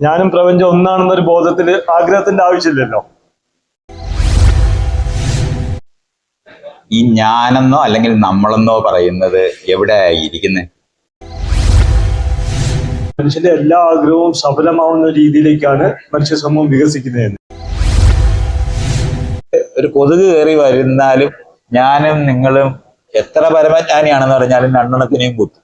ഞാനും പ്രപഞ്ചം ഒന്നാണെന്നൊരു ബോധത്തിൽ ആഗ്രഹത്തിന്റെ ആവശ്യമില്ലല്ലോ. ഈ ഞാനെന്നോ അല്ലെങ്കിൽ നമ്മളെന്നോ പറയുന്നത് എവിടെ ഇരിക്കുന്നത് മനുഷ്യന്റെ എല്ലാ ആഗ്രഹവും സഫലമാവുന്ന രീതിയിലേക്കാണ് മനുഷ്യ സമൂഹം വികസിക്കുന്നത് ഒരു കൊതുക് കയറി വരുന്നാലും ഞാനും നിങ്ങളും എത്ര പരമജ്ഞാനിയാണെന്ന് പറഞ്ഞാലും രണ്ടെണ്ണത്തിനെയും കുത്തും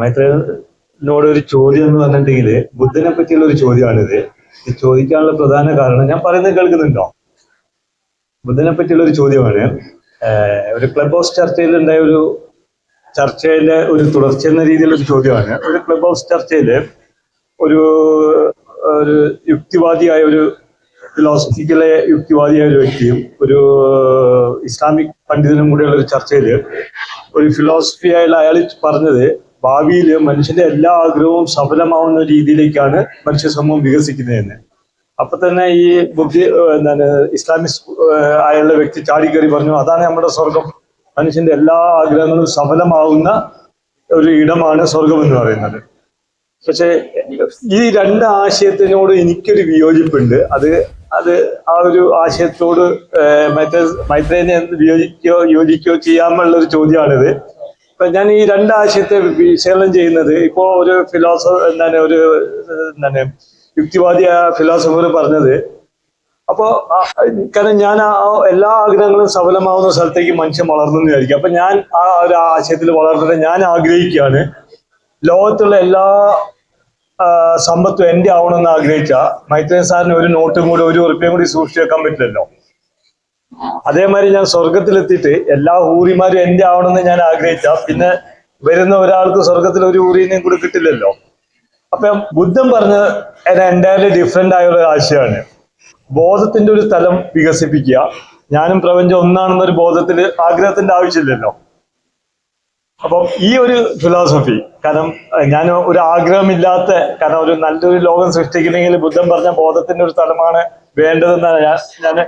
മൈത്രനോട് ഒരു ചോദ്യം എന്ന് പറഞ്ഞിട്ടുണ്ടെങ്കിൽ ബുദ്ധനെ പറ്റിയുള്ള ഒരു ചോദ്യമാണിത്. ചോദിക്കാനുള്ള പ്രധാന കാരണം ഞാൻ പറയുന്നത് കേൾക്കുന്നുണ്ടോ? ബുദ്ധനെ പറ്റിയുള്ള ഒരു ചോദ്യമാണ്. ഒരു ക്ലബ് ഹൗസ് ചർച്ചയിൽ ഉണ്ടായ ഒരു ചർച്ചയിലെ ഒരു തുടർച്ച എന്ന രീതിയിലുള്ള ഒരു ചോദ്യമാണ്. ഒരു ക്ലബ് ഹൗസ് ചർച്ചയിൽ ഒരു ഒരു യുക്തിവാദിയായ ഒരു ഫിലോസഫിക്കലെ യുക്തിവാദിയായ ഒരു വ്യക്തിയും ഒരു ഇസ്ലാമിക് പണ്ഡിതനും കൂടെയുള്ള ഒരു ചർച്ചയിൽ ഒരു ഫിലോസഫിയായുള്ള അയാൾ പറഞ്ഞത് ഭാവിയിൽ മനുഷ്യന്റെ എല്ലാ ആഗ്രഹവും സഫലമാവുന്ന രീതിയിലേക്കാണ് മനുഷ്യ സമൂഹം വികസിക്കുന്നതെന്ന് അപ്പൊ തന്നെ ഈ ബുദ്ധി എന്താണ് ഇസ്ലാമിക് ആയുള്ള വ്യക്തി ചാടിക്കറി പറഞ്ഞു അതാണ് നമ്മുടെ സ്വർഗം മനുഷ്യന്റെ എല്ലാ ആഗ്രഹങ്ങളും സഫലമാവുന്ന ഒരു ഇടമാണ് സ്വർഗം എന്ന് പറയുന്നത്. പക്ഷെ ഈ രണ്ട് ആശയത്തിനോട് എനിക്കൊരു വിയോജിപ്പുണ്ട്. അത് അത് ആ ഒരു ആശയത്തോട് മൈത്രേ മൈത്രേനെ യോജിക്കോ ചെയ്യാമെന്നുള്ള ഒരു ചോദ്യമാണിത്. ഞാൻ ഈ രണ്ടാശയത്തെ വിശകലനം ചെയ്യുന്നത് ഇപ്പോ ഒരു ഫിലോസഫർ എന്താണ് ഒരു എന്താണ് യുക്തിവാദിയ ഫിലോസഫർ പറഞ്ഞത്. അപ്പോ കാരണം ഞാൻ ആ എല്ലാ ആഗ്രഹങ്ങളും സഫലമാവുന്ന സ്ഥലത്തേക്ക് മനുഷ്യൻ വളർന്നു വിചാരിക്കും. അപ്പൊ ഞാൻ ആ ഒരു ആശയത്തിൽ വളർന്നിട്ട് ഞാൻ ആഗ്രഹിക്കുകയാണ്. ലോകത്തുള്ള എല്ലാ സമ്പത്തും എന്റെ ആവണമെന്ന് ആഗ്രഹിച്ച മൈത്രേയൻ സാറിന് ഒരു നോട്ടും കൂടി ഒരു ഉറുപ്പ്യം കൂടി സൂക്ഷിച്ചു വെക്കാൻ പറ്റില്ലല്ലോ. അതേമാതിരി ഞാൻ സ്വർഗത്തിലെത്തിയിട്ട് എല്ലാ ഊറിമാരും എന്റെ ആവണമെന്ന് ഞാൻ ആഗ്രഹിച്ച. പിന്നെ വരുന്ന ഒരാൾക്ക് സ്വർഗത്തിൽ ഒരു ഊറിനെയും കൂടി കിട്ടില്ലല്ലോ. അപ്പൊ ബുദ്ധൻ പറഞ്ഞ എന്റയർലി ഡിഫറെന്റ് ആയ ഒരു ആശയമാണ്. ബോധത്തിന്റെ ഒരു തലം വികസിപ്പിക്കുക. ഞാനും പ്രപഞ്ചം ഒന്നാണെന്നൊരു ബോധത്തിൽ ആഗ്രഹത്തിന്റെ ആവശ്യമില്ലല്ലോ. അപ്പം ഈ ഒരു ഫിലോസഫി കാരണം ഞാൻ ഒരു ആഗ്രഹമില്ലാത്ത കാരണം ഒരു നല്ലൊരു ലോകം സൃഷ്ടിക്കണമെങ്കിൽ ബുദ്ധൻ പറഞ്ഞ ബോധത്തിന്റെ ഒരു തലമാണ് വേണ്ടതെന്നാണ് ഞാൻ ഞാൻ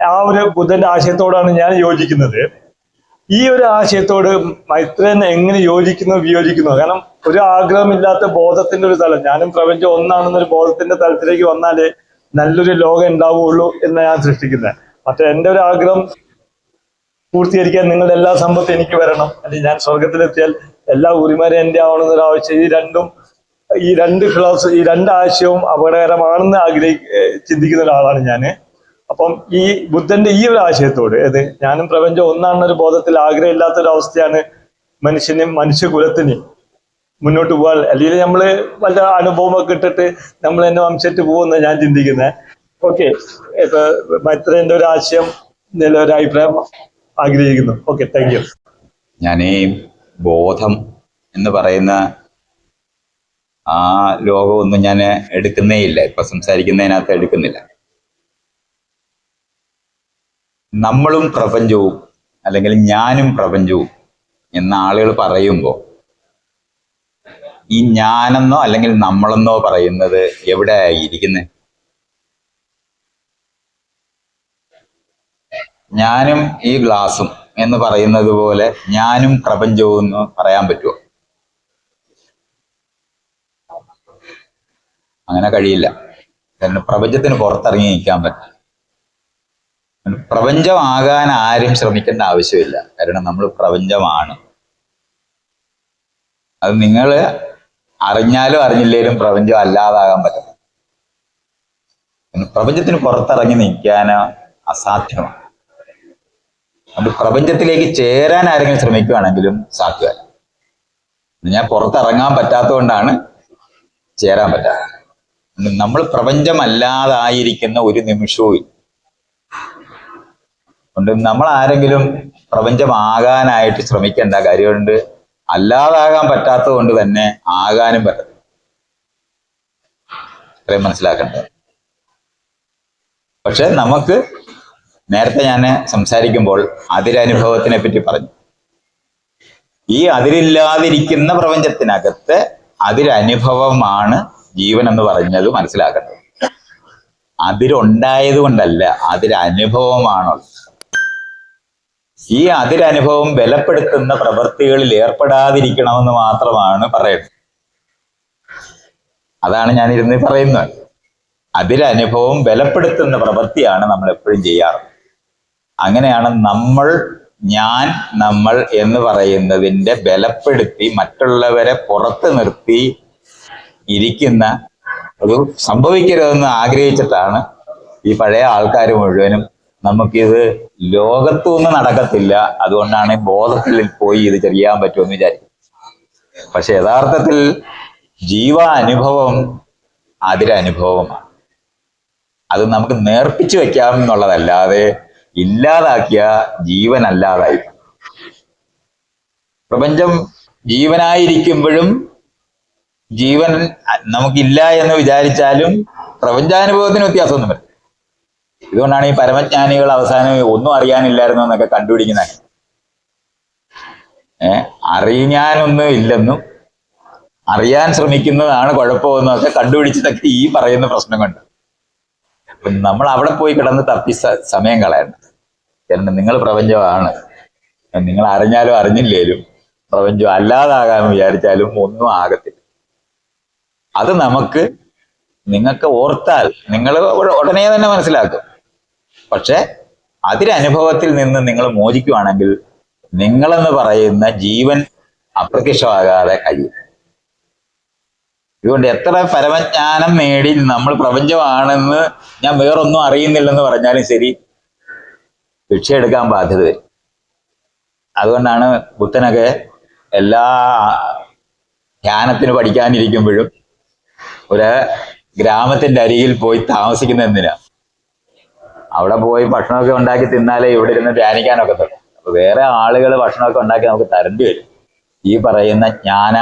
ആ ഒരു ബുദ്ധന്റെ ആശയത്തോടാണ് ഞാൻ യോജിക്കുന്നത്. ഈ ഒരു ആശയത്തോട് മൈത്രേൻ എങ്ങനെ യോജിക്കുന്നു വിയോജിക്കുന്നു? കാരണം ഒരു ആഗ്രഹമില്ലാത്ത ബോധത്തിന്റെ ഒരു തലം ഞാനും പ്രപഞ്ചം ഒന്നാണെന്നൊരു ബോധത്തിന്റെ തലത്തിലേക്ക് വന്നാലേ നല്ലൊരു ലോകം ഉണ്ടാവുകയുള്ളൂ എന്ന് ഞാൻ സൃഷ്ടിക്കുന്നത് മറ്റേ എന്റെ ഒരു ആഗ്രഹം പൂർത്തീകരിക്കാൻ നിങ്ങളുടെ എല്ലാ സമ്പത്തും എനിക്ക് വരണം. അല്ലെങ്കിൽ ഞാൻ സ്വർഗത്തിലെത്തിയാൽ എല്ലാ ഊരിമാരും എന്റെ ആവണമെന്നൊരു ആവശ്യം. ഈ രണ്ടും ഈ രണ്ട് ഫിലോസഫി ഈ രണ്ട് ആശയവും അപകടകരമാണെന്ന് ആഗ്രഹി ചിന്തിക്കുന്ന ഒരാളാണ് ഞാൻ അപ്പം ഈ ബുദ്ധന്റെ ഈ ഒരു ആശയത്തോട് അത് ഞാനും പ്രപഞ്ചം ഒന്നാണെന്നൊരു ബോധത്തിൽ ആഗ്രഹമില്ലാത്ത ഒരു അവസ്ഥയാണ് മനുഷ്യനും മനുഷ്യകുലത്തിന് മുന്നോട്ട് പോകാൻ. അല്ലെങ്കിൽ നമ്മൾ വല്ല അനുഭവമൊക്കെ ഇട്ടിട്ട് നമ്മൾ എന്നെ വംശിച്ചിട്ട് പോകുന്ന ഞാൻ ചിന്തിക്കുന്നത് ഓക്കെ. മൈത്രേന്റെ ഒരു ആശയം ഒരു അഭിപ്രായം ആഗ്രഹിക്കുന്നു. ഓക്കെ താങ്ക് യു ഞാൻ ഈ ബോധം എന്ന് പറയുന്ന ആ ലോകമൊന്നും ഞാൻ എടുക്കുന്നേ ഇല്ല. ഇപ്പൊ സംസാരിക്കുന്നതിനകത്ത് എടുക്കുന്നില്ല. നമ്മളും പ്രപഞ്ചവും അല്ലെങ്കിൽ ഞാനും പ്രപഞ്ചവും എന്ന ആളുകൾ പറയുമ്പോൾ ഈ ഞാനെന്നോ അല്ലെങ്കിൽ നമ്മളെന്നോ പറയുന്നത് എവിടെ ഇരിക്കുന്നത് ഞാനും ഈ ഗ്ലാസും എന്ന് പറയുന്നത് പോലെ ഞാനും പ്രപഞ്ചവും എന്ന് പറയാൻ പറ്റുമോ അങ്ങനെ കഴിയില്ല. പ്രപഞ്ചത്തിന് പുറത്തിറങ്ങി നിൽക്കാൻ പറ്റും പ്രപഞ്ചമാകാൻ ആരും ശ്രമിക്കേണ്ട ആവശ്യമില്ല. കാരണം നമ്മൾ പ്രപഞ്ചമാണ്. അത് നിങ്ങൾ അറിഞ്ഞാലും അറിഞ്ഞില്ലേലും പ്രപഞ്ചം അല്ലാതാകാൻ പറ്റും പ്രപഞ്ചത്തിന് പുറത്തിറങ്ങി നിൽക്കാൻ അസാധ്യമാണ്. അത് പ്രപഞ്ചത്തിലേക്ക് ചേരാൻ ആരെങ്കിലും ശ്രമിക്കുകയാണെങ്കിലും സാധ്യമല്ല. ഞാൻ പുറത്തിറങ്ങാൻ പറ്റാത്തതുകൊണ്ടാണ് ചേരാൻ പറ്റാത്തത്. നമ്മൾ പ്രപഞ്ചമല്ലാതായിരിക്കുന്ന ഒരു നിമിഷവും അതുകൊണ്ട് നമ്മൾ ആരെങ്കിലും പ്രപഞ്ചമാകാനായിട്ട് ശ്രമിക്കേണ്ട കാര്യമുണ്ട്. അല്ലാതാകാൻ പറ്റാത്തത് കൊണ്ട് തന്നെ ആകാനും പറ്റത്തില്ല. ഇത്രയും മനസ്സിലാക്കേണ്ടത്. പക്ഷെ നമുക്ക് നേരത്തെ ഞാൻ സംസാരിക്കുമ്പോൾ അതിരനുഭവത്തിനെ പറ്റി പറഞ്ഞു. ഈ അതിരില്ലാതിരിക്കുന്ന പ്രപഞ്ചത്തിനകത്ത് അതിരനുഭവമാണ് ജീവൻ എന്ന് പറഞ്ഞത് മനസ്സിലാക്കേണ്ടത്. അതിരുണ്ടായത് കൊണ്ടല്ല അതിരനുഭവമാണുള്ളത്. ഈ അതിരനുഭവം ബലപ്പെടുത്തുന്ന പ്രവൃത്തികളിൽ ഏർപ്പെടാതിരിക്കണമെന്ന് മാത്രമാണ് പറയുന്നത്. അതാണ് ഞാൻ ഇരുന്ന് പറയുന്നത്. അതിരനുഭവം ബലപ്പെടുത്തുന്ന പ്രവൃത്തിയാണ് നമ്മൾ എപ്പോഴും ചെയ്യാറ്. അങ്ങനെയാണ് നമ്മൾ ഞാൻ നമ്മൾ എന്ന് പറയുന്നതിന്റെ ബലപ്പെടുത്തി മറ്റുള്ളവരെ പുറത്ത് നിർത്തി ഇരിക്കുന്ന ഒരു സംഭവിക്കരുതെന്ന് ആഗ്രഹിച്ചിട്ടാണ് ഈ പഴയ ആൾക്കാർ മുഴുവനും നമുക്കിത് ലോകത്തൊന്നും നടക്കത്തില്ല. അതുകൊണ്ടാണ് ബോധത്തിൽ പോയി ഇത് ചെയ്യാൻ പറ്റുമെന്ന് വിചാരിക്കും. പക്ഷെ യഥാർത്ഥത്തിൽ ജീവ അനുഭവം അതിരനുഭവമാണ് അത് നമുക്ക് നേർപ്പിച്ചു വെക്കാം എന്നുള്ളതല്ലാതെ ഇല്ലാതാക്കിയ ജീവനല്ലാതായി. പ്രപഞ്ചം ജീവനായിരിക്കുമ്പോഴും ജീവൻ നമുക്കില്ല എന്ന് വിചാരിച്ചാലും പ്രപഞ്ചാനുഭവത്തിന് വ്യത്യാസമൊന്നും വരും ഇതുകൊണ്ടാണ് ഈ പരമജ്ഞാനികൾ അവസാനം ഒന്നും അറിയാനില്ലായിരുന്നു എന്നൊക്കെ കണ്ടുപിടിക്കുന്നത്. ഏഹ് അറിയാനൊന്നും ഇല്ലെന്നും അറിയാൻ ശ്രമിക്കുന്നതാണ് കുഴപ്പമെന്നൊക്കെ കണ്ടുപിടിച്ചതൊക്കെ ഈ പറയുന്ന പ്രശ്നം കൊണ്ട്. നമ്മൾ അവിടെ പോയി കിടന്ന് തപ്പി സമയം കളയണ്ട. കാരണം നിങ്ങൾ പ്രപഞ്ചമാണ്. നിങ്ങൾ അറിഞ്ഞാലും അറിഞ്ഞില്ലേലും പ്രപഞ്ചം അല്ലാതാകാൻ വിചാരിച്ചാലും ഒന്നും ആകത്തില്ല. അത് നമുക്ക് നിങ്ങൾക്ക് ഓർത്താൽ നിങ്ങൾ ഉടനെ തന്നെ മനസ്സിലാക്കും. പക്ഷെ അതിരനുഭവത്തിൽ നിന്ന് നിങ്ങൾ മോചിക്കുവാണെങ്കിൽ നിങ്ങളെന്ന് പറയുന്ന ജീവൻ അപ്രത്യക്ഷമാകാതെ കഴിയും. ഇതുകൊണ്ട് എത്ര പരമജ്ഞാനം നേടി നമ്മൾ പ്രപഞ്ചമാണെന്ന് ഞാൻ വേറൊന്നും അറിയുന്നില്ലെന്ന് പറഞ്ഞാലും ശരി ഭിക്ഷ എടുക്കാൻ ബാധ്യത അതുകൊണ്ടാണ് ബുദ്ധനൊക്കെ എല്ലാ ധ്യാനത്തിന് പഠിക്കാനിരിക്കുമ്പോഴും ഒരു ഗ്രാമത്തിന്റെ അരികിൽ പോയി താമസിക്കുന്ന എന്തിനാ? അവിടെ പോയി ഭക്ഷണമൊക്കെ ഉണ്ടാക്കി തിന്നാലേ ഇവിടെ ഇരുന്ന് ധ്യാനിക്കാനൊക്കെ തുടങ്ങും. അപ്പൊ വേറെ ആളുകൾ ഭക്ഷണമൊക്കെ ഉണ്ടാക്കി നമുക്ക് തരേണ്ടി വരും. ഈ പറയുന്ന ജ്ഞാന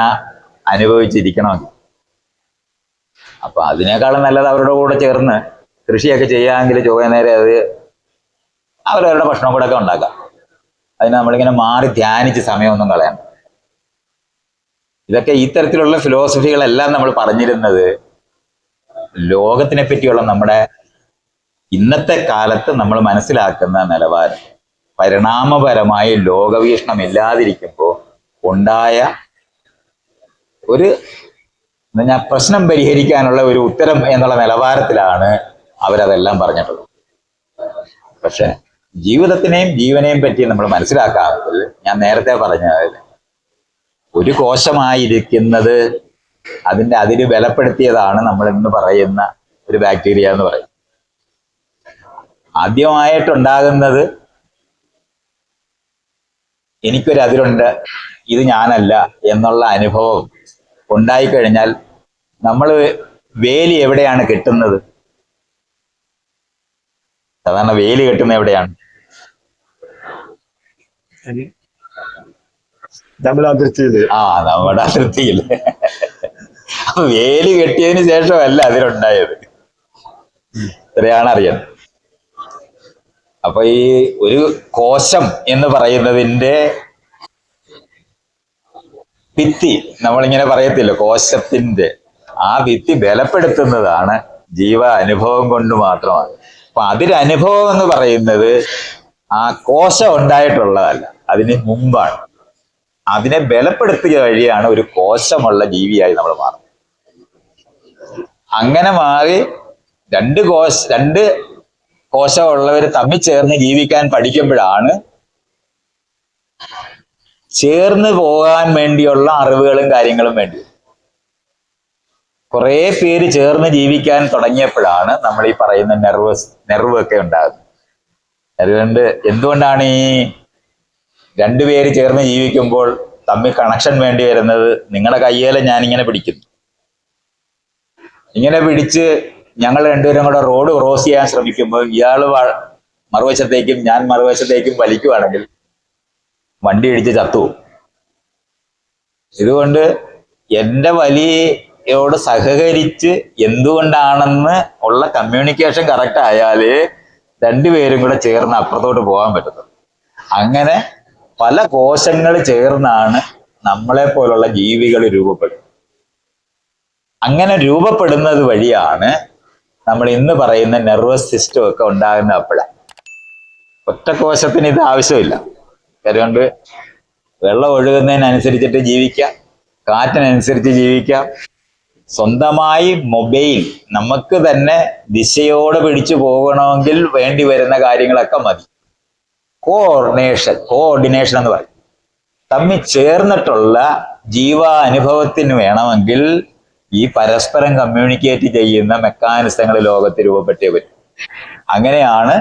അനുഭവിച്ചിരിക്കണമെങ്കിൽ. അപ്പൊ അതിനേക്കാളും നല്ലത് അവരുടെ കൂടെ ചേർന്ന് കൃഷിയൊക്കെ ചെയ്യാമെങ്കിൽ ചൊവ്വ നേരെ അത് അവരവരുടെ ഭക്ഷണം കൂടെ ഒക്കെ ഉണ്ടാക്കാം. അതിന് നമ്മളിങ്ങനെ മാറി ധ്യാനിച്ച് സമയമൊന്നും കളയാം ഇതൊക്കെ ഇത്തരത്തിലുള്ള ഫിലോസഫികളെല്ലാം നമ്മൾ പറഞ്ഞിരുന്നത് ലോകത്തിനെ പറ്റിയുള്ള നമ്മുടെ ഇന്നത്തെ കാലത്ത് നമ്മൾ മനസ്സിലാക്കുന്ന നിലവാരം പരിണാമപരമായ ലോകവീക്ഷണം ഇല്ലാതിരിക്കുമ്പോൾ ഉണ്ടായ ഒരു ഞാൻ പ്രശ്നം പരിഹരിക്കാനുള്ള ഒരു ഉത്തരം എന്നുള്ള നിലവാരത്തിലാണ് അവരതെല്ലാം പറഞ്ഞിട്ടുള്ളത്. പക്ഷെ ജീവിതത്തിനെയും ജീവനെയും പറ്റി നമ്മൾ മനസ്സിലാക്കാത്തത് ഞാൻ നേരത്തെ പറഞ്ഞത് ഒരു കോശമായിരിക്കുന്നത് അതിന്റെ അതിര് ബലപ്പെടുത്തിയതാണ് നമ്മൾ ഇന്ന് പറയുന്ന ഒരു ബാക്ടീരിയ എന്ന് പറയും. ആദ്യമായിട്ടുണ്ടാകുന്നത് എനിക്കൊരു അതിരുണ്ട് ഇത് ഞാനല്ല എന്നുള്ള അനുഭവം ഉണ്ടായിക്കഴിഞ്ഞാൽ നമ്മൾ വേലി എവിടെയാണ് കെട്ടുന്നത്? സാധാരണ വേലി കെട്ടുന്നത് എവിടെയാണ്? അതിർത്തിയിൽ ആ നമ്മുടെ അതിർത്തിയിൽ അപ്പൊ വേലി കെട്ടിയതിന് ശേഷമല്ല അതിലുണ്ടായത്. ഇത്രയാണ് അറിയുന്നത് അപ്പൊ ഈ ഒരു കോശം എന്ന് പറയുന്നതിന്റെ ഭിത്തി നമ്മളിങ്ങനെ പറയത്തില്ല കോശത്തിന്റെ. ആ ഭിത്തി ബലപ്പെടുത്തുന്നതാണ് ജീവ അനുഭവം കൊണ്ട് മാത്രമാണ്. അപ്പൊ അതിരനുഭവം എന്ന് പറയുന്നത് ആ കോശം ഉണ്ടായിട്ടുള്ളതല്ല അതിന് മുമ്പാണ്. അതിനെ ബലപ്പെടുത്തുക വഴിയാണ് ഒരു കോശമുള്ള ജീവിയായി നമ്മൾ മാറുന്നത്. അങ്ങനെ മാറി രണ്ട് കോശ രണ്ട് കോശമുള്ളവർ തമ്മിൽ ചേർന്ന് ജീവിക്കാൻ പഠിക്കുമ്പോഴാണ് ചേർന്ന് പോകാൻ വേണ്ടിയുള്ള അറിവുകളും കാര്യങ്ങളും വേണ്ടി. കുറേ പേര് ചേർന്ന് ജീവിക്കാൻ തുടങ്ങിയപ്പോഴാണ് നമ്മൾ ഈ പറയുന്ന നെർവസ് നെർവ് ഒക്കെ ഉണ്ടാകുന്നത്. അതുകൊണ്ട് എന്തുകൊണ്ടാണ് ഈ രണ്ടുപേര് ചേർന്ന് ജീവിക്കുമ്പോൾ തമ്മിൽ കണക്ഷൻ വേണ്ടി വരുന്നത്? നിങ്ങളുടെ കയ്യേലെ ഞാനിങ്ങനെ പിടിക്കുന്നു. ഇങ്ങനെ പിടിച്ച് ഞങ്ങൾ രണ്ടുപേരും കൂടെ റോഡ് ക്രോസ് ചെയ്യാൻ ശ്രമിക്കുമ്പോൾ ഇയാൾ മറുവശത്തേക്കും ഞാൻ മറുവശത്തേക്കും വലിക്കുവാണെങ്കിൽ വണ്ടി ഇടിച്ച് ചത്തു ഇതുകൊണ്ട് എന്റെ വലിയോട് സഹകരിച്ച് എന്തുകൊണ്ടാണെന്ന് ഉള്ള കമ്മ്യൂണിക്കേഷൻ കറക്റ്റ് ആയാലേ രണ്ടുപേരും കൂടെ ചേർന്ന് അപ്പുറത്തോട്ട് പോകാൻ പറ്റത്തുള്ളൂ. അങ്ങനെ പല കോശങ്ങൾ ചേർന്നാണ് നമ്മളെ പോലുള്ള ജീവികൾ രൂപപ്പെടുന്നത്. അങ്ങനെ രൂപപ്പെടുന്നത് വഴിയാണ് നമ്മൾ ഇന്ന് പറയുന്ന നെർവസ് സിസ്റ്റം ഒക്കെ ഉണ്ടാകുന്ന അപ്പോഴാണ് ഒറ്റക്കോശത്തിന് ഇത് ആവശ്യമില്ല. അതുകൊണ്ട് വെള്ളം ഒഴുകുന്നതിനനുസരിച്ചിട്ട് ജീവിക്കാം. കാറ്റിനനുസരിച്ച് ജീവിക്കാം. സ്വന്തമായി മൊബൈൽ നമുക്ക് തന്നെ ദിശയോടെ പിടിച്ചു പോകണമെങ്കിൽ വേണ്ടി വരുന്ന കാര്യങ്ങളൊക്കെ മതി. കോർഡിനേഷൻ കോർഡിനേഷൻ എന്ന് പറയും. തമ്മിൽ ചേർന്നിട്ടുള്ള ജീവാനുഭവത്തിന് വേണമെങ്കിൽ ഈ പരസ്പരം കമ്മ്യൂണിക്കേറ്റ് ചെയ്യുന്ന മെക്കാനിസങ്ങൾ ലോകത്ത് രൂപപ്പെട്ടേ പറ്റും അങ്ങനെയാണ്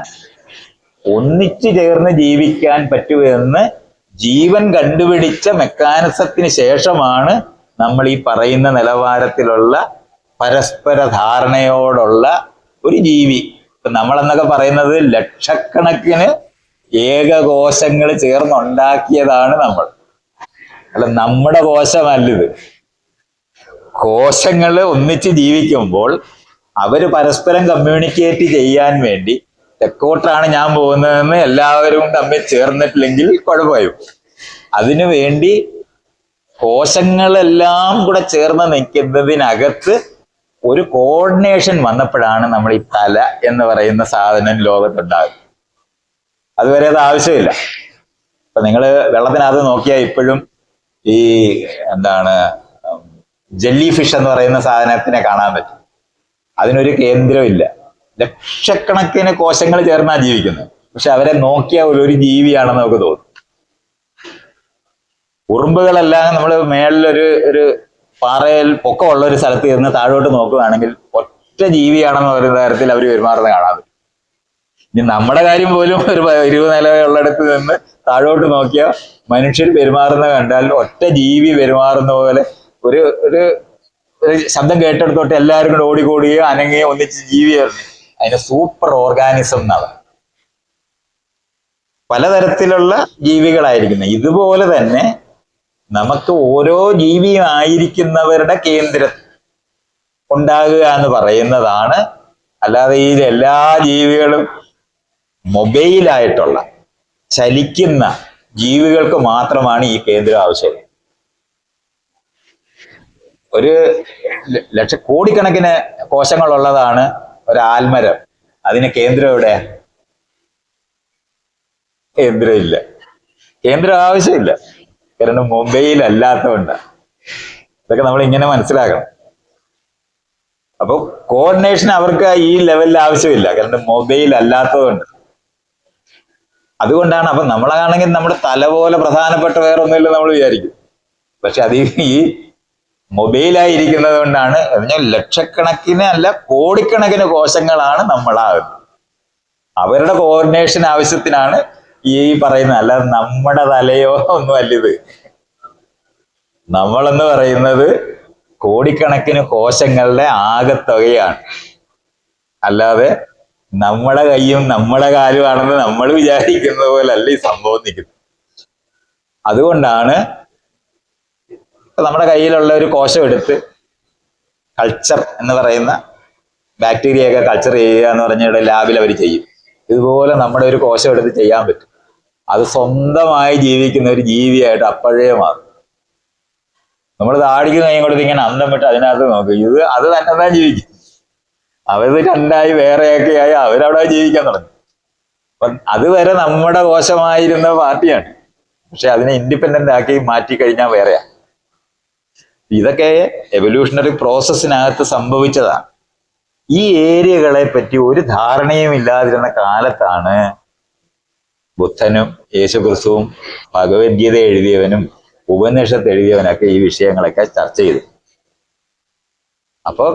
ഒന്നിച്ചു ചേർന്ന് ജീവിക്കാൻ പറ്റുമെന്ന് ജീവൻ കണ്ടുപിടിച്ച മെക്കാനിസത്തിന് ശേഷമാണ് നമ്മൾ ഈ പറയുന്ന നിലവാരത്തിലുള്ള പരസ്പര ധാരണയോടുള്ള ഒരു ജീവി. നമ്മളെന്നൊക്കെ പറയുന്നത് ലക്ഷക്കണക്കിന് ഏകകോശങ്ങൾ ചേർന്നുണ്ടാക്കിയതാണ് നമ്മൾ. അല്ല നമ്മുടെ കോശമല്ലിത് കോശങ്ങൾ ഒന്നിച്ച് ജീവിക്കുമ്പോൾ അവർ പരസ്പരം കമ്മ്യൂണിക്കേറ്റ് ചെയ്യാൻ വേണ്ടി തെക്കോട്ടാണ് ഞാൻ പോകുന്നതെന്ന് എല്ലാവരും തമ്മിൽ ചേർന്നിട്ടില്ലെങ്കിൽ കുഴപ്പമായി. അതിനു വേണ്ടി കോശങ്ങളെല്ലാം കൂടെ ചേർന്ന് നിൽക്കുന്നതിനകത്ത് ഒരു കോർഡിനേഷൻ വന്നപ്പോഴാണ് നമ്മൾ ഈ തല എന്ന് പറയുന്ന സാധനം ലോകത്തുണ്ടാകുന്നത്. അതുവരെ അത് ആവശ്യമില്ല. അപ്പൊ നിങ്ങൾ വെള്ളത്തിനകത്ത് നോക്കിയാൽ ഇപ്പോഴും ഈ എന്താണ് ജെല്ലി ഫിഷ് എന്ന് പറയുന്ന സാധനത്തിനെ കാണാൻ പറ്റും. അതിനൊരു കേന്ദ്രമില്ല. ലക്ഷക്കണക്കിന് കോശങ്ങൾ ചേർന്നാ ജീവിക്കുന്നത്. പക്ഷെ അവരെ നോക്കിയ ഒരു- ജീവിയാണെന്ന് നമുക്ക് തോന്നും. ഉറുമ്പുകളെല്ലാം നമ്മൾ മേളിലൊരു ഒരു പാറയിൽ പൊക്കമുള്ള ഒരു സ്ഥലത്ത് ഇരുന്ന് താഴോട്ട് നോക്കുകയാണെങ്കിൽ ഒറ്റ ജീവിയാണെന്ന് പറയുന്ന തരത്തിൽ അവർ പെരുമാറുന്നത് കാണാൻ പറ്റും. ഇനി നമ്മുടെ കാര്യം പോലും ഒരു ഇരുപത് നിലയുള്ളിടത്ത് നിന്ന് താഴോട്ട് നോക്കിയാൽ മനുഷ്യർ പെരുമാറുന്ന കണ്ടാൽ ഒറ്റ ജീവി പെരുമാറുന്ന പോലെ ഒരു ഒരു ശബ്ദം കേട്ടെടുത്തോട്ട് എല്ലാവരും കൂടെ ഓടിക്കൂടുകയോ അനങ്ങുകയോ ഒന്നിച്ച് ജീവിയായിരുന്നു അതിന് സൂപ്പർ ഓർഗാനിസം എന്നാണ്. പലതരത്തിലുള്ള ജീവികളായിരിക്കുന്നത് ഇതുപോലെ തന്നെ നമുക്ക് ഓരോ ജീവിയും ആയിരിക്കുന്നവരുടെ കേന്ദ്രം ഉണ്ടാകുക എന്ന് പറയുന്നതാണ്. അല്ലാതെ ഈ എല്ലാ ജീവികളും മൊബൈലായിട്ടുള്ള ചലിക്കുന്ന ജീവികൾക്ക് മാത്രമാണ് ഈ കേന്ദ്രം ആവശ്യം ഒരു ലക്ഷ കോടിക്കണക്കിന് കോശങ്ങളുള്ളതാണ് ഒരു ആൽമരം അതിന് കേന്ദ്രം എവിടെ? കേന്ദ്രം ഇല്ല കേന്ദ്രം ആവശ്യമില്ല. കാരണം മുംബൈയിൽ അല്ലാത്തതുകൊണ്ട് ഇതൊക്കെ നമ്മൾ ഇങ്ങനെ മനസ്സിലാക്കണം. അപ്പൊ കോർഡിനേഷൻ അവർക്ക് ഈ ലെവലിൽ ആവശ്യമില്ല. കാരണം മൊബൈൽ അല്ലാത്തതുകൊണ്ട് അതുകൊണ്ടാണ് അപ്പൊ നമ്മളാണെങ്കിൽ നമ്മുടെ തല പോലെ പ്രധാനപ്പെട്ട വേറെ ഒന്നുമില്ല നമ്മൾ വിചാരിക്കും. പക്ഷെ അത് ഈ മൊബൈലായിരിക്കുന്നത് കൊണ്ടാണ് പറഞ്ഞാൽ ലക്ഷക്കണക്കിന് അല്ല കോടിക്കണക്കിന് കോശങ്ങളാണ് നമ്മളാകുന്നത്. അവരുടെ കോർഡിനേഷൻ ആവശ്യത്തിനാണ് ഈ പറയുന്നത് അല്ലാതെ നമ്മുടെ തലയോ ഒന്നും അല്ല ഇത്. നമ്മളെന്ന് പറയുന്നത് കോടിക്കണക്കിന് കോശങ്ങളുടെ ആകത്തുകയാണ്. അല്ലാതെ നമ്മുടെ കൈയും നമ്മുടെ കാലുമാണെന്ന് നമ്മൾ വിചാരിക്കുന്നത് പോലെ അല്ല ഈ സംഭവം നിൽക്കുന്നത്. അതുകൊണ്ടാണ് നമ്മുടെ കയ്യിലുള്ള ഒരു കോശം എടുത്ത് കൾച്ചർ എന്ന് പറയുന്ന ബാക്ടീരിയ ഒക്കെ കൾച്ചർ ചെയ്യുക എന്ന് പറഞ്ഞ ലാബിൽ അവർ ചെയ്യും. ഇതുപോലെ നമ്മുടെ ഒരു കോശം എടുത്ത് ചെയ്യാൻ പറ്റും. അത് സ്വന്തമായി ജീവിക്കുന്ന ഒരു ജീവിയായിട്ട് അപ്പോഴേ മാറും. നമ്മൾ താടിക്ക് കൈ കൊടുത്ത് ഇങ്ങനെ അന്തം വിട്ട് അതിനകത്ത് നോക്കും. ഇത് അത് തന്നെ തന്നെ ജീവിക്കും. അവരത് രണ്ടായി വേറെയൊക്കെ ആയി അവരവിടെ ജീവിക്കാൻ തുടങ്ങി. അപ്പൊ അതുവരെ നമ്മുടെ കോശമായിരുന്ന പാർട്ടിയാണ്. പക്ഷെ അതിനെ ഇൻഡിപെൻഡന്റ് ആക്കി മാറ്റി കഴിഞ്ഞാൽ വേറെയാ. ഇതൊക്കെ എവല്യൂഷണറി പ്രോസസ്സിനകത്ത് സംഭവിച്ചതാണ്. ഈ ഏരിയകളെ പറ്റി ഒരു ധാരണയും ഇല്ലാതിരുന്ന കാലത്താണ് ബുദ്ധനും യേശുക്രിസ്തുവും ഭഗവത്ഗീത എഴുതിയവനും ഉപനിഷത്ത് എഴുതിയവനൊക്കെ ഈ വിഷയങ്ങളൊക്കെ ചർച്ച ചെയ്തു അപ്പോൾ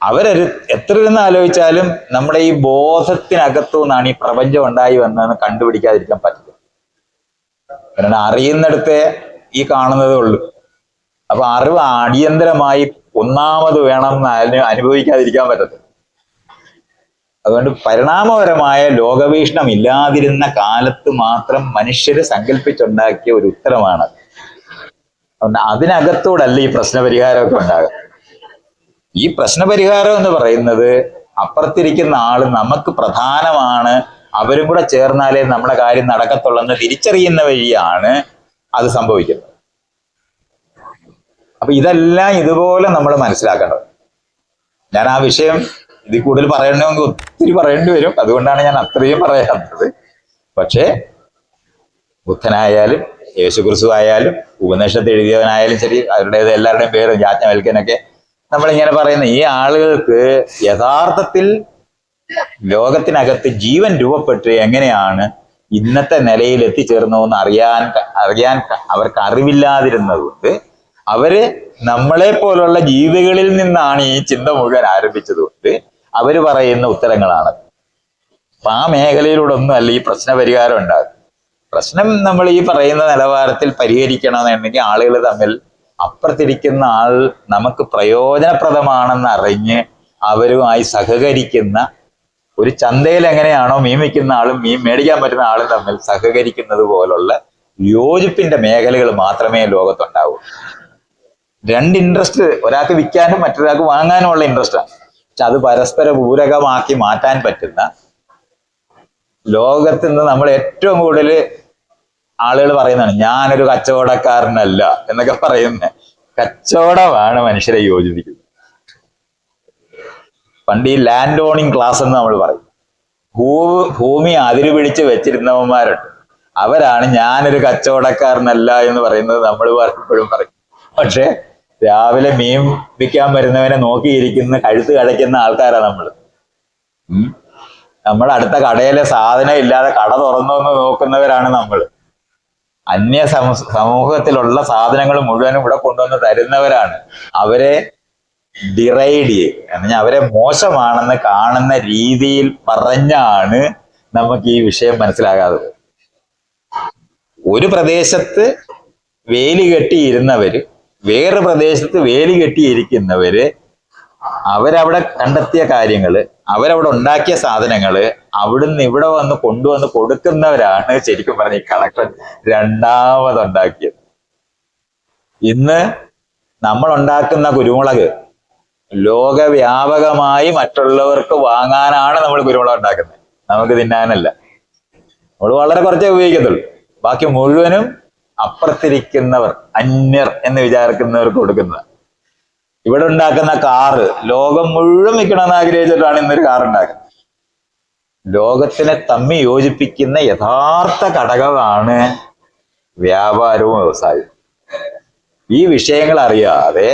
അവരൊരു എത്ര ഇരുന്ന് ആലോചിച്ചാലും നമ്മുടെ ഈ ബോധത്തിനകത്തു നിന്നാണ് ഈ പ്രപഞ്ചം ഉണ്ടായി വന്നതെന്ന് കണ്ടുപിടിക്കാതിരിക്കാൻ പറ്റില്ല. കാരണം അറിയുന്നിടത്തെ ഈ കാണുന്നതേ ഉള്ളൂ. അപ്പൊ അറിവ് അടിയന്തരമായി ഒന്നാമത് വേണം അനുഭവിക്കാതിരിക്കാൻ പറ്റത്തില്ല. അതുകൊണ്ട് പരിണാമപരമായ ലോകവീക്ഷണം ഇല്ലാതിരുന്ന കാലത്ത് മാത്രം മനുഷ്യര് സങ്കല്പിച്ചുണ്ടാക്കിയ ഒരു ഉത്തരമാണ് അതുകൊണ്ട് അതിനകത്തോടല്ല ഈ പ്രശ്നപരിഹാരമൊക്കെ ഉണ്ടാകുക. ഈ പ്രശ്നപരിഹാരം എന്ന് പറയുന്നത് അപ്പുറത്തിരിക്കുന്ന ആൾ നമുക്ക് പ്രധാനമാണ് അവരും കൂടെ ചേർന്നാലേ നമ്മുടെ കാര്യം നടക്കത്തുള്ളെന്ന് തിരിച്ചറിയുന്ന വഴിയാണ് അത് സംഭവിക്കുന്നത്. അപ്പൊ ഇതെല്ലാം ഇതുപോലെ നമ്മൾ മനസ്സിലാക്കേണ്ടത് ഞാൻ ആ വിഷയം ഇതിൽ കൂടുതൽ പറയണമെങ്കിൽ ഒത്തിരി പറയേണ്ടി വരും. അതുകൊണ്ടാണ് ഞാൻ അത്രയും പറയാത്തത്. പക്ഷേ ബുദ്ധനായാലും യേശുക്രിസ്തു ആയാലും ഉപനിഷത്ത് എഴുതിയവനായാലും ശരി അവരുടേത് എല്ലാവരുടെയും പേര് യാജ്ഞവൽക്കനൊക്കെ നമ്മളിങ്ങനെ പറയുന്ന ഈ ആളുകൾക്ക് യഥാർത്ഥത്തിൽ ലോകത്തിനകത്ത് ജീവൻ രൂപപ്പെട്ട് എങ്ങനെയാണ് ഇന്നത്തെ നിലയിൽ എത്തിച്ചേർന്നതെന്ന് അറിയാൻ അറിയാൻ അവർക്ക് അറിവില്ലാതിരുന്നതുകൊണ്ട് അവർ നമ്മളെ പോലുള്ള ജീവികളിൽ നിന്നാണ് ഈ ചിന്ത മുഴുവൻ ആരംഭിച്ചതുകൊണ്ട് അവർ പറയുന്ന ഉത്തരങ്ങളാണ്. അപ്പൊ ആ മേഖലയിലൂടെ ഒന്നും അല്ല ഈ പ്രശ്ന പരിഹാരം ഉണ്ടാകും പ്രശ്നം നമ്മൾ ഈ പറയുന്ന നിലവാരത്തിൽ പരിഹരിക്കണമെന്നുണ്ടെങ്കിൽ ആളുകൾ തമ്മിൽ അപ്പുറത്തിരിക്കുന്ന ആൾ നമുക്ക് പ്രയോജനപ്രദമാണെന്ന് അറിഞ്ഞ് അവരുമായി സഹകരിക്കുന്ന ഒരു ചന്തയിൽ എങ്ങനെയാണോ മീൻ വയ്ക്കുന്ന ആളും മീൻ മേടിക്കാൻ പറ്റുന്ന ആളും തമ്മിൽ സഹകരിക്കുന്നത് പോലുള്ള യോജിപ്പിന്റെ മേഖലകൾ മാത്രമേ ലോകത്തുണ്ടാവൂ. രണ്ട് ഇൻട്രസ്റ്റ് ഒരാൾക്ക് വിൽക്കാനും മറ്റൊരാൾക്ക് വാങ്ങാനുമുള്ള ഇൻട്രസ്റ്റാണ് പക്ഷെ അത് പരസ്പര പൂരകമാക്കി മാറ്റാൻ പറ്റുന്ന ലോകത്ത് നിന്ന് നമ്മൾ ഏറ്റവും കൂടുതൽ ആളുകൾ പറയുന്നതാണ് ഞാനൊരു കച്ചവടക്കാരനല്ല എന്നൊക്കെ പറയുന്ന കച്ചവടമാണ് മനുഷ്യരെ യോജിപ്പിക്കുന്നത്. പണ്ട് ഈ ലാൻഡ് ഓണിങ് ക്ലാസ് എന്ന് നമ്മൾ പറയും. ഭൂ ഭൂമി അതിര് പിടിച്ച് വെച്ചിരുന്നവന്മാരുണ്ട്. അവരാണ് ഞാനൊരു കച്ചവടക്കാരനല്ല എന്ന് പറയുന്നത് നമ്മൾ പലപ്പോഴും പറയും. പക്ഷെ രാവിലെ മീൻ വിൽക്കാൻ വരുന്നവനെ നോക്കിയിരിക്കുന്ന കഴുത്ത് കടയ്ക്കുന്ന ആൾക്കാരാണ് നമ്മൾ നമ്മൾ അടുത്ത കടയിലെ സാധനം ഇല്ലാതെ കട തുറന്നൊന്ന് നോക്കുന്നവരാണ് നമ്മൾ അന്യ സമൂഹത്തിലുള്ള സാധനങ്ങൾ മുഴുവനും ഇവിടെ കൊണ്ടുവന്ന് തരുന്നവരാണ്. അവരെ ഡിറൈഡ് ചെയ്യും. അവരെ മോശമാണെന്ന് കാണുന്ന രീതിയിൽ പറഞ്ഞാണ് നമുക്ക് ഈ വിഷയം മനസ്സിലാകാത്തത് ഒരു പ്രദേശത്ത് വേലി കെട്ടിയിരുന്നവര് വേറെ പ്രദേശത്ത് വേലി കെട്ടിയിരിക്കുന്നവര് അവരവിടെ കണ്ടെത്തിയ കാര്യങ്ങൾ അവരവിടെ ഉണ്ടാക്കിയ സാധനങ്ങൾ അവിടുന്ന് ഇവിടെ വന്ന് കൊണ്ടുവന്ന് കൊടുക്കുന്നവരാണ് ശരിക്കും പറഞ്ഞ ഈ കളക്ടർ രണ്ടാമതുണ്ടാക്കിയത്. ഇന്ന് നമ്മൾ ഉണ്ടാക്കുന്ന കുരുമുളക് ലോകവ്യാപകമായി മറ്റുള്ളവർക്ക് വാങ്ങാനാണ് നമ്മൾ കുരുമുളക് ഉണ്ടാക്കുന്നത്. നമുക്ക് തിന്നാനല്ല. നമ്മൾ വളരെ കുറച്ചേ ഉപയോഗിക്കത്തുള്ളൂ. ബാക്കി മുഴുവനും അപ്പുറത്തിരിക്കുന്നവർ അന്യർ എന്ന് വിചാരിക്കുന്നവർക്ക് കൊടുക്കുന്നത്. ഇവിടെ ഉണ്ടാക്കുന്ന കാറ് ലോകം മുഴുവൻ വിൽക്കണമെന്ന് ആഗ്രഹിച്ചിട്ടാണ് ഇന്നൊരു കാർ ഉണ്ടാക്കുന്നത്. ലോകത്തിനെ തമ്മി യോജിപ്പിക്കുന്ന യഥാർത്ഥ ഘടകമാണ് വ്യാപാരവും വ്യവസായവും. ഈ വിഷയങ്ങൾ അറിയാതെ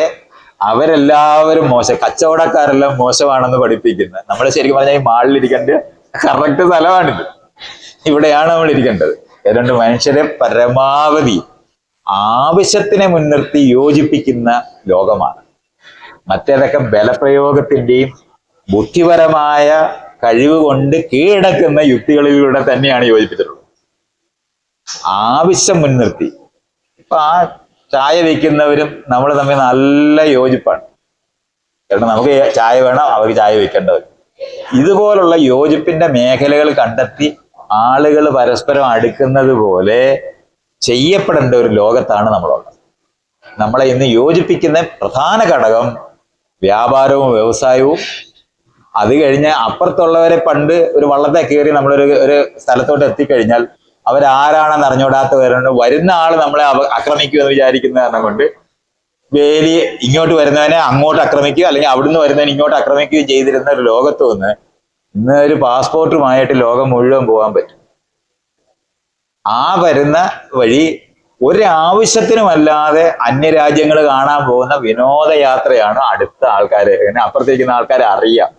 അവരെല്ലാവരും മോശം കച്ചവടക്കാരെല്ലാം മോശമാണെന്ന് പഠിപ്പിക്കുന്നത്. നമ്മൾ ശരിക്കും പറഞ്ഞാൽ ഈ മാളിൽ മാളിലിരിക്കേണ്ട കറക്റ്റ് സ്ഥലമാണിത്. ഇവിടെയാണ് നമ്മൾ ഇരിക്കേണ്ടത്. ഏതാണ്ട് മനുഷ്യരെ പരമാവധി ആവശ്യത്തിനെ മുൻനിർത്തി യോജിപ്പിക്കുന്ന ലോകമാണ്. മറ്റേതൊക്കെ ബലപ്രയോഗത്തിന്റെയും ബുദ്ധിപരമായ കഴിവ് കൊണ്ട് കീഴടക്കുന്ന യുക്തികളിലൂടെ തന്നെയാണ് യോജിപ്പിച്ചിട്ടുള്ളത്. ആവശ്യം മുൻനിർത്തി. ഇപ്പൊ ആ ചായ വയ്ക്കുന്നവരും നമ്മൾ തമ്മിൽ നല്ല യോജിപ്പാണ്. കാരണം നമുക്ക് ചായ വേണം അവർക്ക് ചായ വയ്ക്കേണ്ടത് ഇതുപോലുള്ള യോജിപ്പിന്റെ മേഖലകൾ കണ്ടെത്തി ആളുകൾ പരസ്പരം അടുക്കുന്നത് പോലെ ചെയ്യപ്പെടേണ്ട ഒരു ലോകത്താണ് നമ്മളുള്ളത്. നമ്മളെ ഇന്ന് യോജിപ്പിക്കുന്ന പ്രധാന ഘടകം വ്യാപാരവും വ്യവസായവും. അത് കഴിഞ്ഞ് അപ്പുറത്തുള്ളവരെ പണ്ട് ഒരു വള്ളത്തെ കയറി നമ്മളൊരു ഒരു സ്ഥലത്തോട്ട് എത്തിക്കഴിഞ്ഞാൽ അവരാരാണെന്ന് അറിഞ്ഞൂടാത്തവരുണ്ട് വരുന്ന ആൾ നമ്മളെ ആക്രമിക്കുമെന്ന് വിചാരിക്കുന്ന കാരണം കൊണ്ട് വേലി ഇങ്ങോട്ട് വരുന്നവനെ അങ്ങോട്ട് ആക്രമിക്കുക അല്ലെങ്കിൽ അവിടുന്ന് വരുന്നവനെ ഇങ്ങോട്ട് ആക്രമിക്കുകയും ചെയ്തിരുന്ന ഒരു ലോകത്ത് നിന്ന് ഇന്ന് ഒരു പാസ്പോർട്ടുമായിട്ട് ലോകം മുഴുവൻ പോകാൻ പറ്റും. ആ വരുന്ന വഴി ഒരാവശ്യത്തിനുമല്ലാതെ അന്യ അന്യരാജ്യങ്ങൾ കാണാൻ പോകുന്ന വിനോദയാത്രയാണ് അടുത്ത ആൾക്കാരെ പിന്നെ അപ്പുറത്തേക്കുന്ന ആൾക്കാരെ അറിയാം.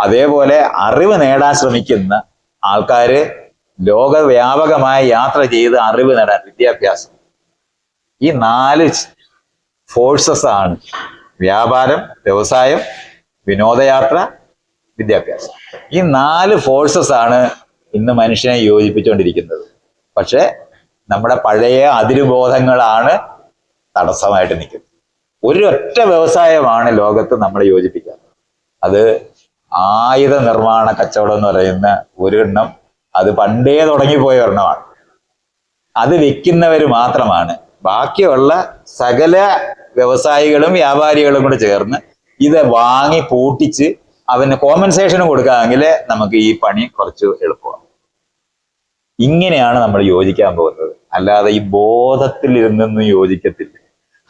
അതേപോലെ അറിവ് നേടാൻ ശ്രമിക്കുന്ന ആൾക്കാര് ലോകവ്യാപകമായ യാത്ര ചെയ്ത് അറിവ് നേടാൻ വിദ്യാഭ്യാസം. ഈ നാല് ഫോഴ്സസ് ആണ്. വ്യാപാരം വ്യവസായം വിനോദയാത്ര വിദ്യാഭ്യാസം. ഈ നാല് ഫോഴ്സസ് ആണ് ഇന്ന് മനുഷ്യനെ യോജിപ്പിച്ചുകൊണ്ടിരിക്കുന്നത് പക്ഷെ നമ്മുടെ പഴയ അതിരുബോധങ്ങളാണ് തടസ്സമായിട്ട് നിൽക്കുന്നത്. ഒരൊറ്റ വ്യവസായമാണ് ലോകത്ത് നമ്മളെ യോജിപ്പിക്കുക അത് ആയുധ നിർമ്മാണ കച്ചവടം എന്ന് പറയുന്ന ഒരു ഒരെണ്ണം അത് പണ്ടേ തുടങ്ങിപ്പോയ ഒരെണ്ണമാണ്. അത് വിൽക്കുന്നവർ മാത്രമാണ്. ബാക്കിയുള്ള സകല വ്യവസായികളും വ്യാപാരികളും കൂടെ ചേർന്ന് ഇത് വാങ്ങി പൂട്ടിച്ച് അവന് കോമ്പൻസേഷൻ കൊടുക്കാമെങ്കിൽ നമുക്ക് ഈ പണി കുറച്ച് എളുപ്പമാണ്. ഇങ്ങനെയാണ് നമ്മൾ യോജിക്കാൻ പോകുന്നത്. അല്ലാതെ ഈ ബോധത്തിൽ ഇരുന്നൊന്നും യോജിക്കത്തില്ല.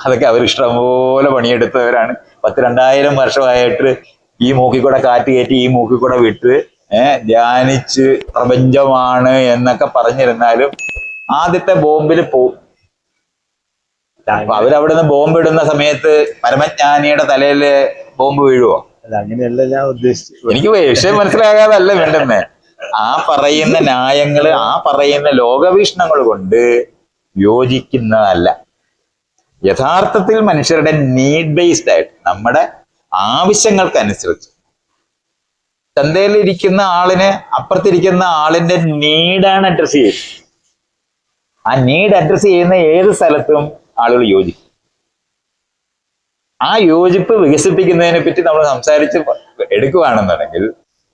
അതൊക്കെ അവർ ഇഷ്ടംപോലെ പണിയെടുത്തവരാണ്. പത്ത് രണ്ടായിരം വർഷമായിട്ട് ഈ മൂക്കിക്കൂടെ കാറ്റ് കയറ്റി ഈ മൂക്കിക്കൂടെ വിട്ട് ഏഹ് ധ്യാനിച്ച് പ്രപഞ്ചമാണ് എന്നൊക്കെ പറഞ്ഞിരുന്നാലും ആദ്യത്തെ ബോംബിൽ പോവും അപ്പൊ അവരവിടുന്ന് നിന്ന് ബോംബ് ഇടുന്ന സമയത്ത് പരമജ്ഞാനിയുടെ തലയിൽ ബോംബ് വീഴുവോ? അങ്ങനെയല്ല ഞാൻ ഉദ്ദേശിച്ചത്. എനിക്ക് വിഷയം മനസ്സിലാകാതല്ല വേണ്ടുന്നേ. ആ പറയുന്ന ന്യായങ്ങൾ ആ പറയുന്ന ലോകവീക്ഷണങ്ങൾ കൊണ്ട് യോജിക്കുന്നതല്ല. യഥാർത്ഥത്തിൽ മനുഷ്യരുടെ നീഡ് ബേസ്ഡ് ആയിട്ട് നമ്മുടെ ആവശ്യങ്ങൾക്കനുസരിച്ച്. ചന്തയിൽ ഇരിക്കുന്ന ആളിന് അപ്പുറത്തിരിക്കുന്ന ആളിന്റെ നീഡാണ് അഡ്രസ് ചെയ്യുന്നത്. ആ നീഡ് അഡ്രസ് ചെയ്യുന്ന ഏത് സ്ഥലത്തും ആളുകൾ യോജിക്കും. ആ യോജിപ്പ് വികസിപ്പിക്കുന്നതിനെ പറ്റി നമ്മൾ സംസാരിച്ച് എടുക്കുകയാണെന്നുണ്ടെങ്കിൽ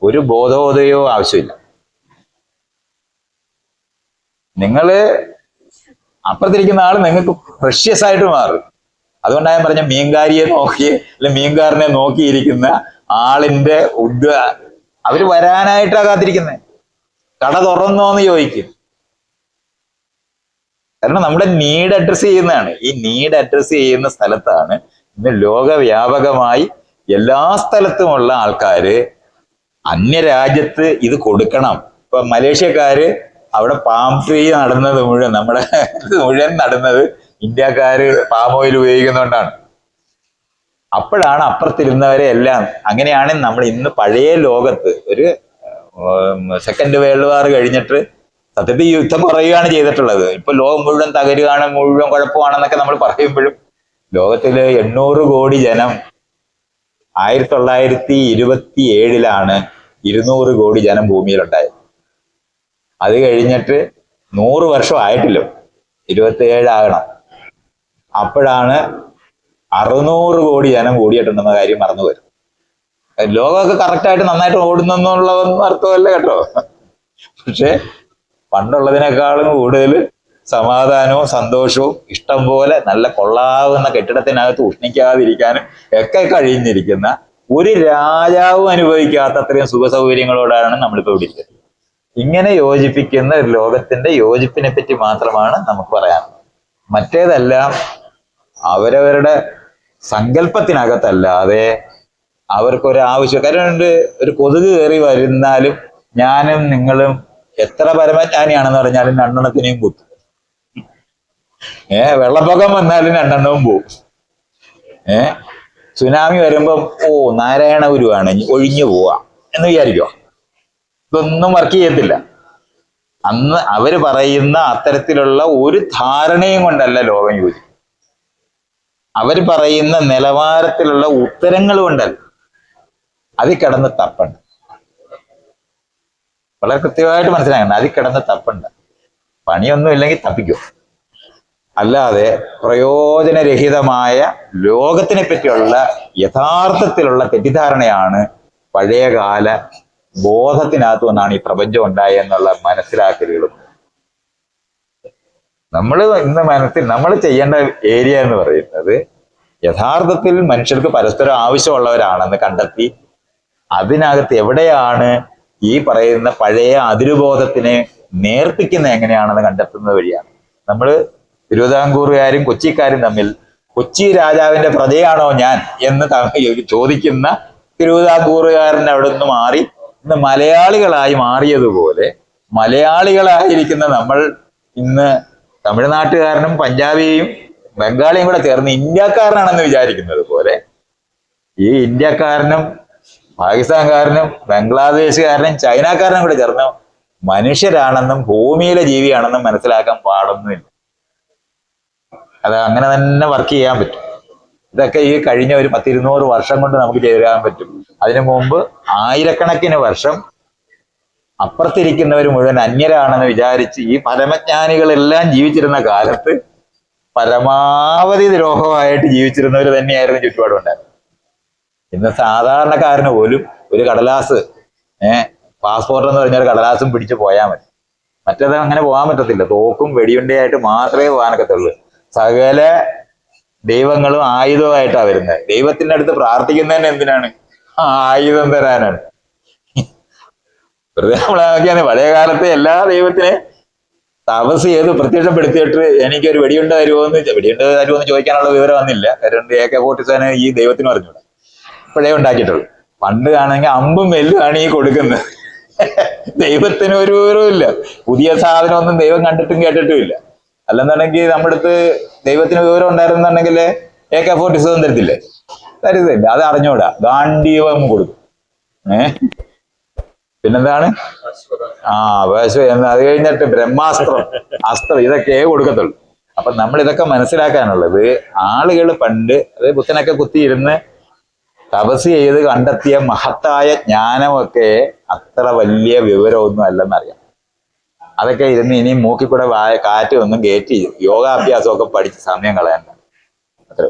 ഒരു ബോധോദയോ ആവശ്യമില്ല. നിങ്ങൾ അപ്പുറത്തിരിക്കുന്ന ആൾ നിങ്ങൾക്ക് പ്രഷ്യസ് ആയിട്ട് മാറും. അതുകൊണ്ടാണ് ഞാൻ പറഞ്ഞ മീൻകാരിയെ നോക്കി അല്ലെ മീൻകാരനെ നോക്കിയിരിക്കുന്ന ആളിന്റെ ഉദ്വ അവർ വരാനായിട്ടാ കാത്തിരിക്കുന്നത് കട തുറന്നോന്ന് ചോദിക്കും. കാരണം നമ്മുടെ നീഡ് അഡ്രസ് ചെയ്യുന്നതാണ്. ഈ നീഡ് അഡ്രസ് ചെയ്യുന്ന സ്ഥലത്താണ് ഇന്ന് ലോകവ്യാപകമായി എല്ലാ സ്ഥലത്തുമുള്ള ആൾക്കാര് അന്യരാജ്യത്ത് ഇത് കൊടുക്കണം. ഇപ്പൊ മലേഷ്യക്കാര് അവിടെ പാം ട്രീ നടന്നത് മുഴുവൻ നമ്മുടെ മുഴുവൻ നടന്നത് ഇന്ത്യക്കാര് പാം ഓയിൽ ഉപയോഗിക്കുന്നതുകൊണ്ടാണ് അപ്പോഴാണ് അപ്പുറത്തിരുന്നവരെ എല്ലാം അങ്ങനെയാണ് നമ്മൾ ഇന്ന് പഴയ ലോകത്ത് ഒരു സെക്കൻഡ് വേൾഡ് വാർ കഴിഞ്ഞിട്ട് സത്യത്തിൽ യുദ്ധം കുറയുകയാണ് ചെയ്തിട്ടുള്ളത്. ഇപ്പൊ ലോകം മുഴുവൻ തകരുകയാണ് മുഴുവൻ കുഴപ്പമാണെന്നൊക്കെ നമ്മൾ പറയുമ്പോഴും ലോകത്തിൽ എണ്ണൂറ് കോടി ജനം ആയിരത്തി തൊള്ളായിരത്തി ഇരുപത്തി ഏഴിലാണ് ഇരുന്നൂറ് കോടി ജനം ഭൂമിയിലുണ്ടായത്. അത് കഴിഞ്ഞിട്ട് നൂറ് വർഷം ആയിട്ടില്ല. ഇരുപത്തി ഏഴാകണം അപ്പോഴാണ് അറുന്നൂറ് കോടി ജനം കൂടിയിട്ടുണ്ടെന്ന കാര്യം മറന്നു വരും ലോകമൊക്കെ കറക്റ്റായിട്ട് നന്നായിട്ട് ഓടുന്നെന്നുള്ളതൊന്നും അർത്ഥമല്ല കേട്ടോ. പക്ഷെ പണ്ടുള്ളതിനേക്കാളും കൂടുതൽ സമാധാനവും സന്തോഷവും ഇഷ്ടം പോലെ നല്ല കൊള്ളാവുന്ന കെട്ടിടത്തിനകത്ത് ഉഷ്ണിക്കാതിരിക്കാനും ഒക്കെ കഴിഞ്ഞിരിക്കുന്ന ഒരു രാജാവും അനുഭവിക്കാത്ത അത്രയും സുഖ സൗകര്യങ്ങളോടാണ് നമ്മളിപ്പോ ഇരിക്കുന്നത്. ഇങ്ങനെ യോജിപ്പിക്കുന്ന ഒരു ലോകത്തിന്റെ യോജിപ്പിനെ പറ്റി മാത്രമാണ് നമുക്ക് പറയാൻ മറ്റേതെല്ലാം അവരവരുടെ സങ്കല്പത്തിനകത്തല്ലാതെ അവർക്കൊരു ആവശ്യം കാരണം ഒരു കൊതുക് കയറി വരുന്നാലും ഞാനും നിങ്ങളും എത്ര പരമജ്ഞാനിയാണെന്ന് പറഞ്ഞാലും രണ്ടെണ്ണത്തിനെയും കുത്തും. ഏ വെള്ളപ്പൊക്കം വന്നാലും രണ്ടെണ്ണവും പോവും. ഏഹ് സുനാമി വരുമ്പം ഓ നാരായണ ഗുരുവാണ് ഇനി ഒഴിഞ്ഞു പോവാ എന്ന് വിചാരിക്കോ ഇതൊന്നും വർക്ക് ചെയ്യത്തില്ല. അന്ന് അവർ പറയുന്ന അത്തരത്തിലുള്ള ഒരു ധാരണയും കൊണ്ടല്ല ലോകം യോജി അവർ പറയുന്ന നിലവാരത്തിലുള്ള ഉത്തരങ്ങൾ കൊണ്ടല്ല. അതിൽ കിടന്ന് തപ്പുണ്ട്. വളരെ കൃത്യമായിട്ട് മനസ്സിലാക്കണം. അതിൽ കിടന്ന് തപ്പുണ്ട്. പണിയൊന്നും ഇല്ലെങ്കിൽ തപ്പിക്കോ? അല്ലാതെ പ്രയോജനരഹിതമായ ലോകത്തിനെ പറ്റിയുള്ള യഥാർത്ഥത്തിലുള്ള തെറ്റിദ്ധാരണയാണ് പഴയകാല ബോധത്തിനകത്തു നിന്നാണ് ഈ പ്രപഞ്ചം ഉണ്ടായെന്നുള്ള മനസ്സിലാക്കലുകളും. നമ്മൾ ഇന്ന് മനസ്സിൽ നമ്മൾ ചെയ്യേണ്ട ഏരിയ എന്ന് പറയുന്നത് യഥാർത്ഥത്തിൽ മനുഷ്യർക്ക് പരസ്പരം ആവശ്യമുള്ളവരാണെന്ന് കണ്ടെത്തി അതിനകത്ത് എവിടെയാണ് ഈ പറയുന്ന പഴയ അതിരുബോധത്തിനെ നേർപ്പിക്കുന്ന എങ്ങനെയാണെന്ന് കണ്ടെത്തുന്നത് വഴിയാണ്. നമ്മൾ തിരുവിതാംകൂറുകാരും കൊച്ചിക്കാരും തമ്മിൽ കൊച്ചി രാജാവിന്റെ പ്രജയാണോ ഞാൻ എന്ന് ചോദിക്കുന്ന തിരുവിതാംകൂറുകാരൻ അവിടെ നിന്ന് മാറി. ഇന്ന് മലയാളികളായി മാറിയതുപോലെ മലയാളികളായിരിക്കുന്ന നമ്മൾ ഇന്ന് തമിഴ്നാട്ടുകാരനും പഞ്ചാബിയും ബംഗാളിയും കൂടെ ചേർന്ന് ഇന്ത്യക്കാരനാണെന്ന് വിചാരിക്കുന്നത് പോലെ ഈ ഇന്ത്യക്കാരനും പാകിസ്ഥാൻകാരനും ബംഗ്ലാദേശുകാരനും ചൈനക്കാരനും കൂടെ ചേർന്ന് മനുഷ്യരാണെന്നും ഭൂമിയിലെ ജീവിയാണെന്നും മനസ്സിലാക്കാൻ പാടൊന്നുമില്ല. അത് അങ്ങനെ തന്നെ വർക്ക് ചെയ്യാൻ പറ്റും. ഇതൊക്കെ ഈ കഴിഞ്ഞ ഒരു പത്തിരുന്നൂറ് വർഷം കൊണ്ട് നമുക്ക് ചെയ്തെടുക്കാൻ പറ്റും. അതിനു മുമ്പ് ആയിരക്കണക്കിന് വർഷം അപ്പുറത്തിരിക്കുന്നവർ മുഴുവൻ അന്യരാണെന്ന് വിചാരിച്ച് ഈ പരമജ്ഞാനികളെല്ലാം ജീവിച്ചിരുന്ന കാലത്ത് പരമാവധി ദ്രോഹമായിട്ട് ജീവിച്ചിരുന്നവർ തന്നെയായിരുന്നു ചുറ്റുപാടുണ്ടായിരുന്നത്. ഇന്ന് സാധാരണക്കാരന് പോലും ഒരു കടലാസ് ഏഹ് പാസ്പോർട്ട് എന്ന് പറഞ്ഞ ഒരു കടലാസും പിടിച്ച് പോയാൽ മതി. മറ്റേത് അങ്ങനെ പോകാൻ പറ്റത്തില്ല. തോക്കും വെടിയുണ്ടയായിട്ട് മാത്രമേ പോകാനൊക്കത്തുള്ളൂ. സകല ദൈവങ്ങളും ആയുധമായിട്ടാണ് വരുന്നത്. ദൈവത്തിന്റെ അടുത്ത് പ്രാർത്ഥിക്കുന്നതന്നെ എന്തിനാണ്? ആയുധം തരാനാണ്. വെറുതെ നമ്മളാക്കിയാണ് പഴയ കാലത്തെ എല്ലാ ദൈവത്തിനെ തപസ് ചെയ്ത് പ്രത്യക്ഷപ്പെടുത്തിയിട്ട് എനിക്കൊരു വെടിയുണ്ട തരുമോ എന്ന് വെടിയുണ്ട തരുമോ എന്ന് ചോദിക്കാനുള്ള വിവരം വന്നില്ല. രണ്ട് എ കെ ഈ ദൈവത്തിന് പറഞ്ഞൂടെ. ഇപ്പോഴേ ഉണ്ടാക്കിയിട്ടുള്ളൂ. പണ്ട് ആണെങ്കിൽ അമ്പും വെല്ലുമാണ് ഈ കൊടുക്കുന്നത്. ദൈവത്തിന് ഒരു വിവരവും ഇല്ല. പുതിയ സാധനമൊന്നും ദൈവം കണ്ടിട്ടും കേട്ടിട്ടും ഇല്ല. അല്ലെന്നുണ്ടെങ്കിൽ നമ്മുടെ അടുത്ത് ദൈവത്തിന് വിവരം ഉണ്ടായിരുന്നുണ്ടെങ്കിൽ എ കെ ഫോർട്ടി സെവൻ തരത്തില്ലേ തരുന്നില്ല അത് അറിഞ്ഞൂടാ. ഗാന്ധീവം കൊടുക്കും. ഏ? പിന്നെന്താണ്? ആ വേശ അത് കഴിഞ്ഞിട്ട് ബ്രഹ്മാസ്ത്രം അസ്ത്രം ഇതൊക്കെ കൊടുക്കത്തുള്ളൂ. അപ്പൊ നമ്മൾ ഇതൊക്കെ മനസ്സിലാക്കാനുള്ളത് ആളുകൾ പണ്ട് അത് ബുദ്ധനൊക്കെ കുത്തിയിരുന്ന് തപസ് ചെയ്ത് കണ്ടെത്തിയ മഹത്തായ ജ്ഞാനമൊക്കെ അത്ര വലിയ വിവരമൊന്നും അല്ലെന്നറിയാം. അതൊക്കെ ഇരുന്ന് ഇനി മൂക്കിക്കൂടെ വായ കാറ്റ് ഒന്നും കയറ്റി യോഗാഭ്യാസമൊക്കെ പഠിച്ച് സമയം കളയണ്ട. അത്രേ